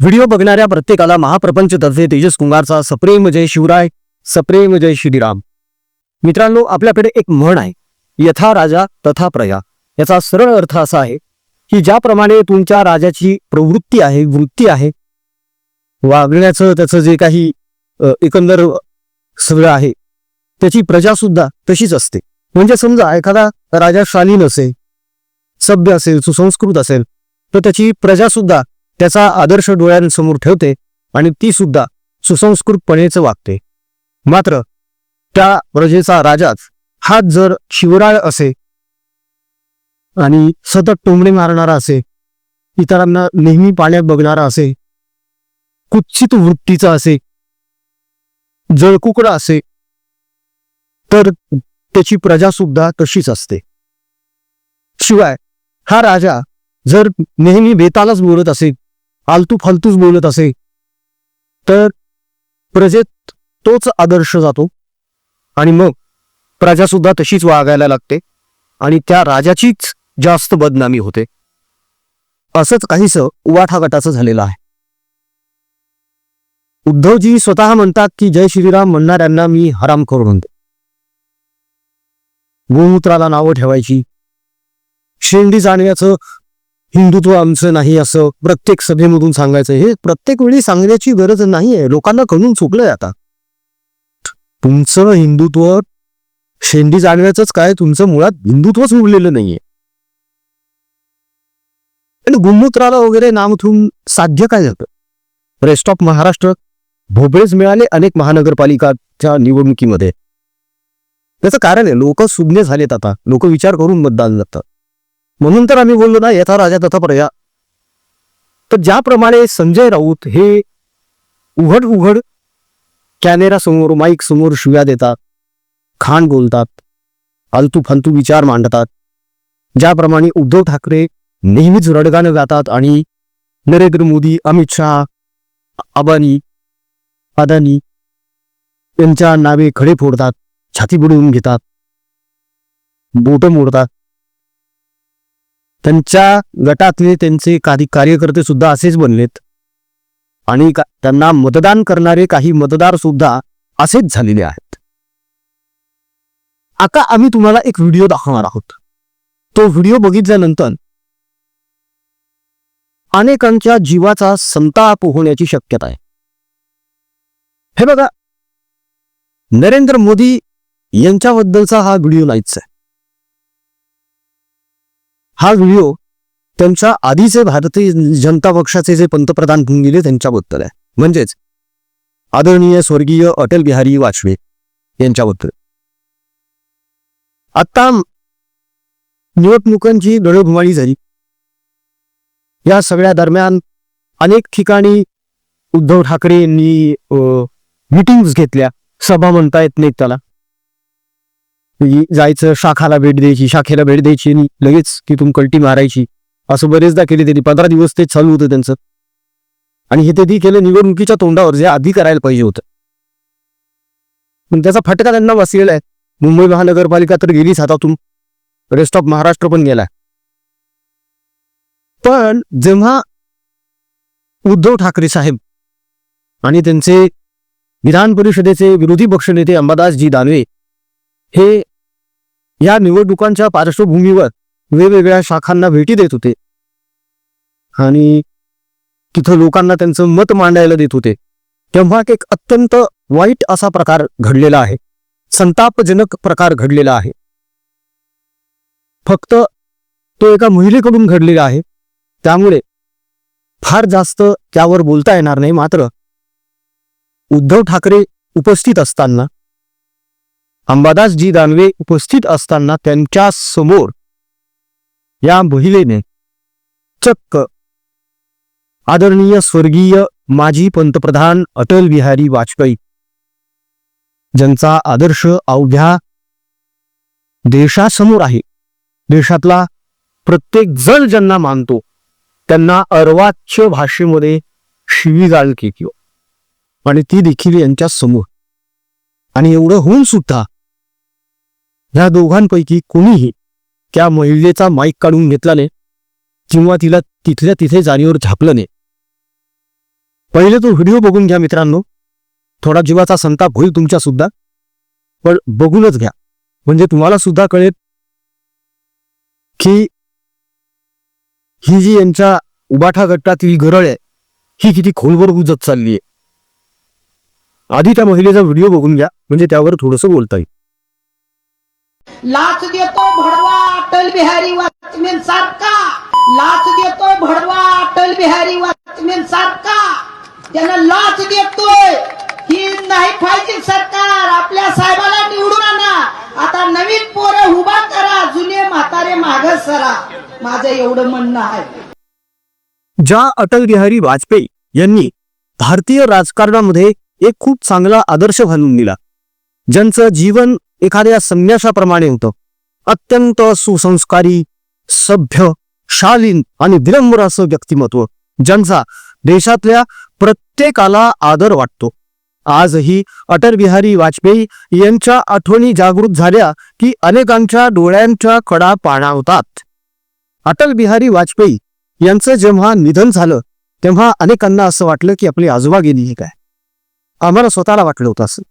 Video बघणाऱ्या प्रत्येकाला महाप्रपंच तर्फे तेजस कुंगारचा सप्रेम जय शिवराय सप्रेम जय श्रीराम. मित्रांनो आपल्याकडे एक म्हण आहे यथा राजा तथा प्रजा. याचा सरळ अर्थ असा आहे की ज्याप्रमाणे तुमच्या राजाची प्रवृत्ती आहे वृत्ती आहे वागण्याचं त्याचं जे काही एकंदर सगळं आहे त्याची प्रजा सुद्धा तशीच असते. म्हणजे समजा एखादा राजा शालीन असेल सभ्य असेल सुसंस्कृत असेल तर त्याची प्रजा सुद्धा त्याचा आदर्श डोळ्यांसमोर ठेवते आणि ती सुद्धा सुसंस्कृतपणेच वागते. मात्र त्या प्रजेचा राजाच हाच जर शिवराळ असे आणि सतत टोमणे मारणारा असे इतरांना नेहमी पाण्यात बघणारा असे कुत्सित वृत्तीचा असे जळकुकडा असे तर त्याची प्रजा सुद्धा तशीच असते. शिवाय हा राजा जर नेहमी बेतालच बोलत असेल आलतू फालतूच बोलत असे. तर प्रजेत तोच आदर्श जातो. आणि मग प्रजा सुद्धा तशीच वागायला लागते. आणि त्या राजाचीच जास्त बदनामी होते. असंच काहीसं उवाठा गटाचं झालेलं आहे. उद्धवजी स्वतः म्हणतात की जय श्रीराम म्हणणाऱ्यांना मी हराम करू म्हणते. गोमूत्राला नावं ठेवायची. शेंडी जाणण्याचं हिंदुत्व आमचं नाही असं प्रत्येक सभेमधून सांगायचं हे प्रत्येक वेळी सांगण्याची गरज नाही आहे. लोकांना कळून चुकलंय आता. तुमचं हिंदुत्व शेंडी जाणण्याचंच काय? तुमचं मुळात हिंदुत्वच उरलेलं नाहीये. आणि गुणमूत्राला वगैरे नाम ठेवून साध्य काय झालं? रेस्ट ऑफ महाराष्ट्र भोबळेच मिळाले अनेक महानगरपालिकाच्या निवडणुकीमध्ये. त्याचं कारण आहे लोक सुज्ञ झालेत आता. लोक विचार करून मतदान जातात म्हणून तर आम्ही बोललो ना यथा राजा तथा प्रजा. तर ज्याप्रमाणे संजय राऊत हे उघड उघड कॅमेरा समोर माईक समोर शिव्या देतात खाण बोलतात फालतू फालतू विचार मांडतात ज्याप्रमाणे उद्धव ठाकरे नेहमीच रडगाणं गातात आणि नरेंद्र मोदी अमित शहा अबानी अदानी यांच्या नावे खडे फोडतात छाती बुडवून घेतात बोट मोडतात. त्यांच्या गटातले त्यांचे काही कार्यकर्ते सुद्धा असेच बनलेत. आणि त्यांना मतदान करणारे काही मतदार सुद्धा असेच झालेले आहेत. आता आम्ही तुम्हाला एक व्हिडिओ दाखवणार आहोत. तो व्हिडिओ बघितल्यानंतर अनेकांच्या जीवाचा संताप होण्याची शक्यता आहे. हे बघा नरेंद्र मोदी यांच्याबद्दलचा हा व्हिडिओ नाहीच आहे. हा व्हिडिओ त्यांच्या आधीचे भारतीय जनता पक्षाचे जे पंतप्रधान होऊन गेले त्यांच्याबद्दल आहे. म्हणजेच आदरणीय स्वर्गीय अटल बिहारी वाजपेयी यांच्याबद्दल. आता निवडणुकांची रणधुमाळी झाली. या सगळ्या दरम्यान अनेक ठिकाणी उद्धव ठाकरे यांनी मिटिंग्स घेतल्या. सभा म्हणता येत नाहीत त्याला. जायचं शाखाला भेट द्यायची शाखेला भेट द्यायची आणि लगेच तिथून कल्टी मारायची. असं बरेचदा केले त्यांनी. पंधरा दिवस ते चालू होतं त्यांचं. आणि हे त्यांनी केलं निवडणुकीच्या तोंडावर. जे आधी करायला पाहिजे होतं. पण त्याचा फटका त्यांना बसलेला आहे. मुंबई महानगरपालिका तर गेलीच हातातून. रेस्ट ऑफ महाराष्ट्र पण गेला पण जेव्हा उद्धव ठाकरे साहेब आणि त्यांचे विधान परिषदेचे विरोधी पक्षनेते अंबादासजी दानवे हे या निवडणुकांच्या पार्श्वभूमीवर वेगवेगळ्या शाखांना भेटी देत होते. आणि तिथं लोकांना त्यांचं मत मांडायला देत होते. तेव्हा एक अत्यंत वाईट असा प्रकार घडलेला आहे. संतापजनक प्रकार घडलेला आहे. फक्त तो एका महिलेकडून घडलेला आहे. त्यामुळे फार जास्त त्यावर बोलता येणार नाही. मात्र उद्धव ठाकरे उपस्थित असताना अंबादासजी दानवे उपस्थित असताना त्यांच्यासमोर या महिलेने चक्क आदरणीय स्वर्गीय माजी पंतप्रधान अटल बिहारी वाजपेयी ज्यांचा आदर्श अवघ्या देशासमोर आहे. देशातला प्रत्येक जण ज्यांना मानतो त्यांना अर्वाच्य भाषेमध्ये शिवीगाळ केली. आणि ती देखील यांच्या समोर. आणि एवढं होऊन सुद्धा ह्या दोघांपैकी कोणीही त्या महिलेचा माईक काढून घेतला नाही किंवा तिला तिथल्या तिथे जाणीवर झापलं नाही. पहिले तो व्हिडिओ बघून घ्या मित्रांनो. थोडा जीवाचा संताप होईल तुमच्या सुद्धा पण बघूनच घ्या. म्हणजे तुम्हाला सुद्धा कळेल की ही जी यांच्या उबाठा गटातील गरळ आहे ही किती खोलवर गुजत चालली आहे आधी त्या महिलेचा व्हिडिओ बघून घ्या. म्हणजे त्यावर थोडंसं बोलता येईल. लाच देतो भडवा अटल बिहारी वाचमेन सारखा. लाच देतो भडवा अटल बिहारी वाचमेन सारखा. त्यांना लाच देतोय. ही नाही पाहिजे सरकार. आपल्या साहेबाला निवडून आणा. आता नवीन पोरं उभा करा. जुने म्हातारे माग सरा. माझं एवढं म्हणणं आहे. ज्या अटल बिहारी वाजपेयी यांनी भारतीय राजकारणामध्ये एक खूप चांगला आदर्श घालून दिला ज्यांचं जीवन एखाद्या संन्याशाप्रमाणे होतं. अत्यंत सुसंस्कारी सभ्य शालीन आणि विनम्र असं व्यक्तिमत्व ज्यांचा देशातल्या प्रत्येकाला आदर वाटतो. आजही अटल बिहारी वाजपेयी यांच्या आठवणी जागृत झाल्या की अनेकांच्या डोळ्यांच्या कडा पाणावतात. अटल बिहारी वाजपेयी यांचं जेव्हा निधन झालं तेव्हा अनेकांना असं वाटलं की आपली आजोबा गेली हे काय? आम्हाला स्वतःला वाटलं होतं असं.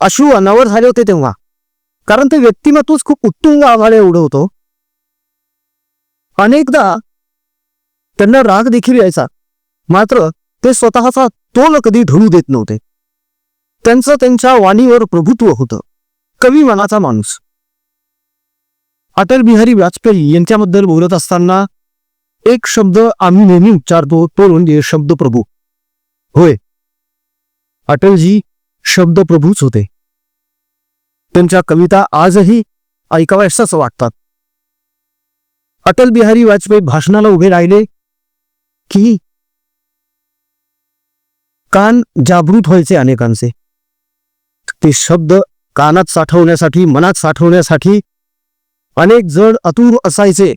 अश्रू अनावर झाले होते तेव्हा. कारण ते व्यक्तिमत्वच खूप उत्तुंग आव्हाने एवढं होतं. अनेकदा त्यांना राग देखील यायचा. मात्र ते स्वतःचा तोल कधी ढळू देत नव्हते. त्यांचं त्यांच्या वाणीवर प्रभुत्व होतं. कवी मनाचा माणूस. अटल बिहारी वाजपेयी यांच्याबद्दल बोलत असताना एक शब्द आम्ही नेहमी उच्चारतो तो म्हणजे शब्द प्रभू होय. अटलजी शब्द प्रभूच होते. त्यांच्या कविता आजही ऐकाव्याशाच वाटतात. अटल बिहारी वाजपेयी भाषणाला उभे राहिले की कान जागृत व्हायचे अनेकांचे. ते शब्द कानात साठवण्यासाठी मनात साठवण्यासाठी अनेक जण अतुर असायचे.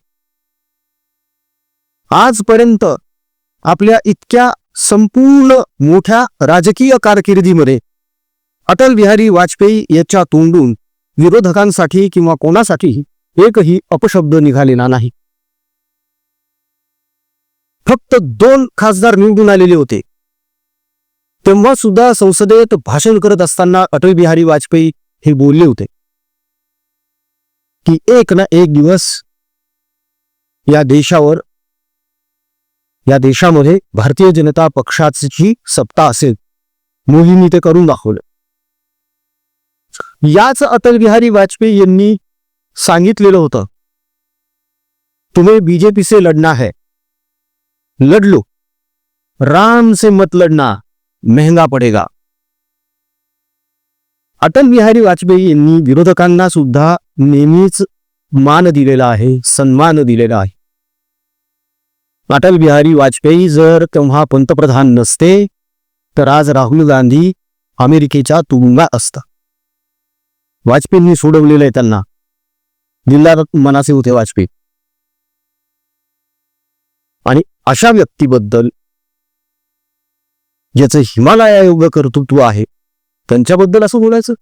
आजपर्यंत आपल्या इतक्या संपूर्ण मोठ्या राजकीय कारकिर्दीमध्ये अटल बिहारी वाजपेयी याच्या तोंडून विरोधकांसाठी किंवा कोणासाठी एकही अपशब्द निघालेला नाही. फक्त दोन खासदार निवडून आलेले होते. तेव्हा सुद्धा संसदेत भाषण करत असताना अटल बिहारी वाजपेयी हे बोलले होते. की एक ना एक दिवस या देशावर या देशामध्ये भारतीय जनता पक्षाची सत्ता असेल मोहिनी ते करून दाखवलं. याच अटल बिहारी वाजपेयी यांनी सांगितलेलं होतं तुम्हें बीजेपी से लढना है लढलो. राम से मत लढना महंगा पडेगा. अटल बिहारी वाजपेयी यांनी विरोधकांना सुद्धा नेहमीच मान दिलेला आहे सन्मान दिलेला आहे. अटल बिहारी वाजपेयी जर तेव्हा पंतप्रधान नसते तर आज राहुल गांधी अमेरिकेच्या तुरुंगात असता वाजपेयींनी सोडवलेलं आहे त्यांना. दिलदार मनाचे होते वाजपेयी. आणि अशा व्यक्तीबद्दल ज्याचं हिमालया कर्तृत्व आहे त्यांच्याबद्दल असं बोलायचं?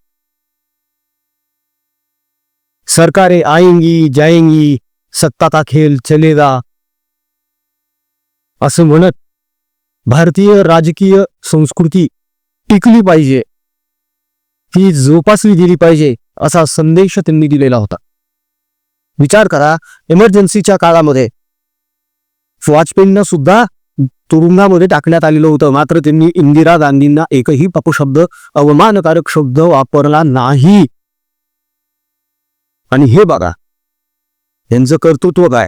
सरकारे आएंगी जाएंगी सत्ता का खेल चलेगा असं म्हणत भारतीय राजकीय संस्कृती टिकली पाहिजे. ती जोपासली गेली पाहिजे असा संदेश त्यांनी दिलेला होता. विचार करा इमर्जन्सीच्या काळामध्ये वाजपेयींना सुद्धा तुरुंगामध्ये टाकण्यात आलेलं होतं. मात्र त्यांनी इंदिरा गांधींना एकही अपशब्द अवमानकारक शब्द वापरला नाही. आणि हे बघा यांचं कर्तृत्व काय?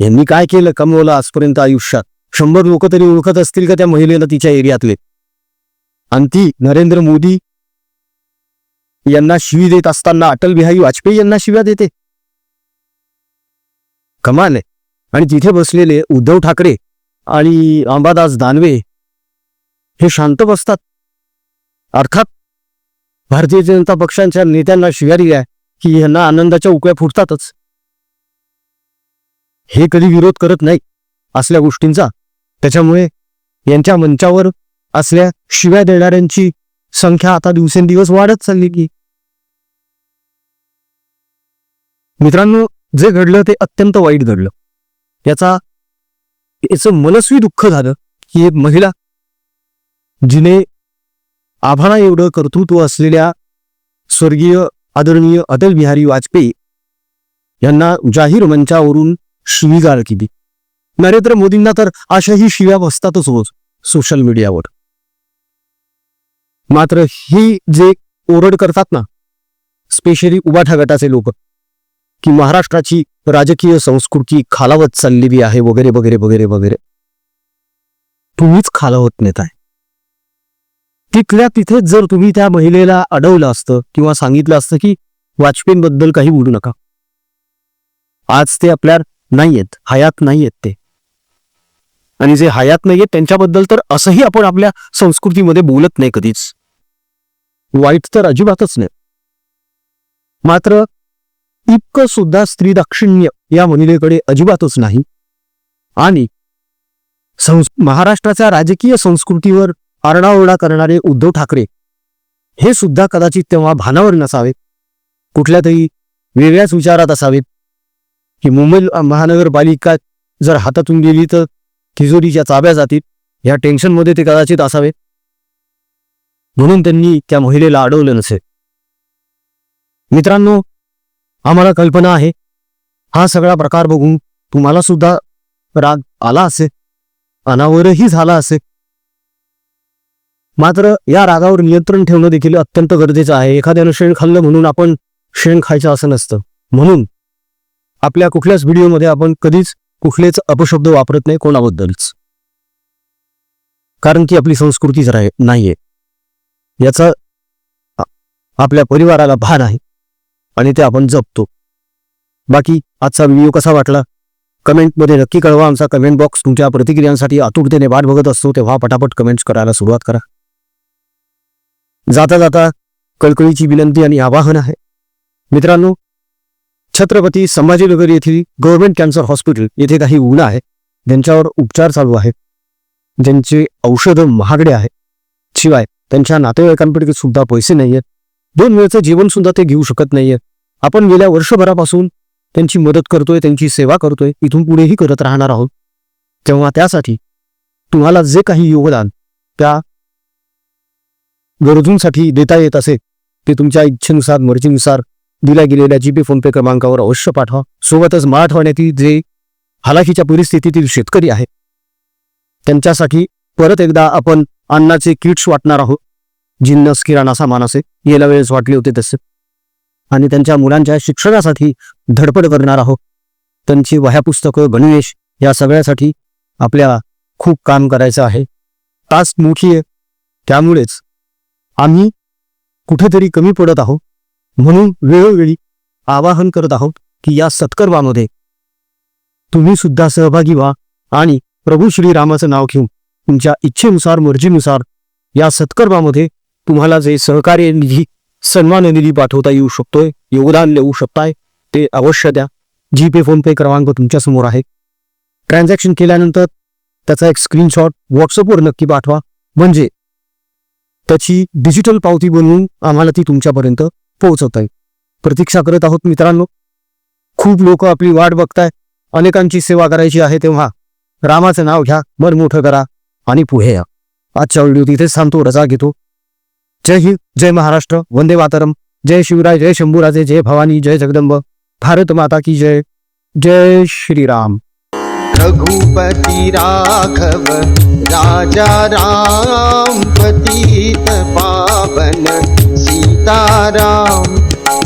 यांनी काय केलं कमवलं आजपर्यंत आयुष्यात? शंभर लोक तरी ओळखत असतील का त्या महिलेला तिच्या एरियातले? आणि ती नरेंद्र मोदी यांना शिवी देत असताना अटल बिहारी वाजपेयी यांना शिव्या देते. कमाल आहे. आणि तिथे बसलेले उद्धव ठाकरे आणि अंबादास दानवे हे शांत बसतात. अर्थात भारतीय जनता पक्षांच्या नेत्यांना शिवारी आहे की यांना आनंदाच्या उकळ्या फुटतातच. हे कधी विरोध करत नाही असल्या गोष्टींचा. त्याच्यामुळे यांच्या मंचावर असल्या शिव्या देणाऱ्यांची संख्या आता दिवसेंदिवस वाढत चालली की मित्रांनो जे घडलं ते अत्यंत वाईट घडलं. याचा याचं मनस्वी दुःख झालं की एक महिला जिने आभाळा एवढं कर्तृत्व असलेल्या स्वर्गीय आदरणीय अटल बिहारी वाजपेयी यांना जाहीर मंचावरून शिवीगाळ केली. नरेंद्र मोदींना तर अशाही शिव्या बसतातच रोज सोशल मीडियावर. मात्र ही जे ओरड करतात ना स्पेशली उबाठा गटाचे लोक की महाराष्ट्राची राजकीय संस्कृती खालावत चाललेली आहे वगैरे वगैरे वगैरे वगैरे. तुम्हीच खालावत नेताय. तिथल्या तिथेच जर तुम्ही त्या महिलेला अडवलं असतं किंवा सांगितलं असतं की वाजपेयींबद्दल काही बोलू नका. आज ते आपल्या नाहीयेत हयात नाहीयेत ते. आणि जे हयात नाहीयेत त्यांच्याबद्दल तर असंही आपण आपल्या संस्कृतीमध्ये बोलत नाही कधीच. वाईट तर अजिबातच नाही. मात्र इतकं सुद्धा स्त्री दाक्षिण्य या महिलेकडे अजिबातच नाही. आणि महाराष्ट्राच्या राजकीय संस्कृतीवर आरडाओरडा करणारे उद्धव ठाकरे हे सुद्धा कदाचित तेव्हा भानावर नसावेत. कुठल्या तरी वेगळ्याच विचारात असावेत. की मुंबई महानगरपालिका जर हातातून गेली तर तिजोरीच्या चाब्या जातील. या टेन्शनमध्ये ते कदाचित असावेत. म्हणून त्यांनी त्या महिलेला अडवलं नसेल मित्रांनो आम्हाला कल्पना आहे हा सगळा प्रकार बघून तुम्हाला सुद्धा राग आला असेल अनावरही झाला असेल मात्र या रागावर नियंत्रण ठेवणं देखील अत्यंत गरजेचं आहे. एखाद्यानं शेण खाल्लं म्हणून आपण शेण खायचं असं नसतं. म्हणून आपल्या कुठल्याच व्हिडिओमध्ये आपण कधीच कुठलेच अपशब्द वापरत नाही कोणाबद्दलच. कारण की आपली संस्कृती जरा नाहीये. याचा आपल्या परिवाराला भान आहे आणि ते आपण जपतो. बाकी आजचा व्हिडिओ कसा वाटला? कमेंटमध्ये नक्की कळवा. आमचा कमेंट बॉक्स तुमच्या प्रतिक्रियांसाठी आतुरतेने वाट बघत असतो तेव्हा पटापट कमेंट्स करायला सुरुवात करा. जाता जाता कळकळीची विनंती आणि आवाहन आहे. मित्रांनो छत्रपती संभाजीनगर येथील गव्हर्नमेंट कॅन्सर हॉस्पिटल येथे काही रुग्ण आहेत. ज्यांच्यावर उपचार चालू आहेत. ज्यांचे औषधं महागडे आहेत. शिवाय त्यांच्या नातेवाईकांपैकी सुद्धा पैसे नाहीयेत. दोन वेळचं जीवन सुद्धा ते घेऊ शकत नाहीये आपण गेल्या वर्षभरापासून त्यांची मदत करतोय त्यांची सेवा करतोय इथून पुढेही करत राहणार आहोत. तेव्हा त्यासाठी तुम्हाला जे काही योगदान त्या गरजूंसाठी देता येत असे ते तुमच्या इच्छेनुसार मर्जीनुसार दिल्या गेलेल्या जीपे फोनपे क्रमांकावर अवश्य पाठवा. सोबतच मराठवाड्यातील जे हालाकीच्या परिस्थितीतील शेतकरी आहेत त्यांच्यासाठी परत एकदा आपण अन्नाचे किट्स वाटणार आहोत. जिन्नस किराणा सामान असे. गेल्या वेळेस वाटले होते तसे. आणि त्यांच्या मुलांच्या शिक्षणासाठी धडपड करणार आहोत. त्यांची वह्या पुस्तकं गणवेश या सगळ्यासाठी आपल्या खूप काम करायचं आहे. तास मोठी आहे. त्यामुळेच आम्ही कुठेतरी कमी पडत आहोत. म्हणून वेळोवेळी आवाहन करत आहोत की या सत्कर्मामध्ये तुम्ही सुद्धा सहभागी व्हा आणि प्रभू श्रीरामाचं नाव घेऊन तुमच्या इच्छेनुसार मर्जीनुसार या सत्कर्मामध्ये तुम्हाला जे सहकार्य निधी सन्मान निधी पाठवता येऊ शकतोय योगदान देऊ शकताय ते अवश्य द्या. जीपे फोनपे क्रमांक तुमच्यासमोर आहे. ट्रान्झॅक्शन केल्यानंतर त्याचा एक स्क्रीनशॉट व्हॉट्सअपवर नक्की पाठवा. म्हणजे त्याची डिजिटल पावती बनवून आम्हाला ती तुमच्यापर्यंत पोहोचवता येईल. प्रतीक्षा करत आहोत मित्रांनो. खूप लोक आपली वाट बघताय. अनेकांची सेवा करायची आहे तेव्हा रामाचं नाव घ्या. मन मोठं करा. आणि पुहे या. आजच्या व्हिडिओ तिथेच थांबतो. रजा घेतो. जय हिंद जय महाराष्ट्र. वंदे मातरम. जय शिवराय जय शंभूराजे जय भवानी जय जगदंब. भारत माता की जय. जय श्रीराम. रघुपति राघव राजा राम पतित पावन सीताराम।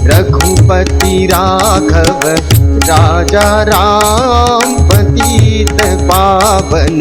रघुपति राघव राजा राम पतित पावन।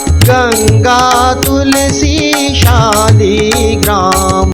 गङ्गा तुलसी शालिग्राम।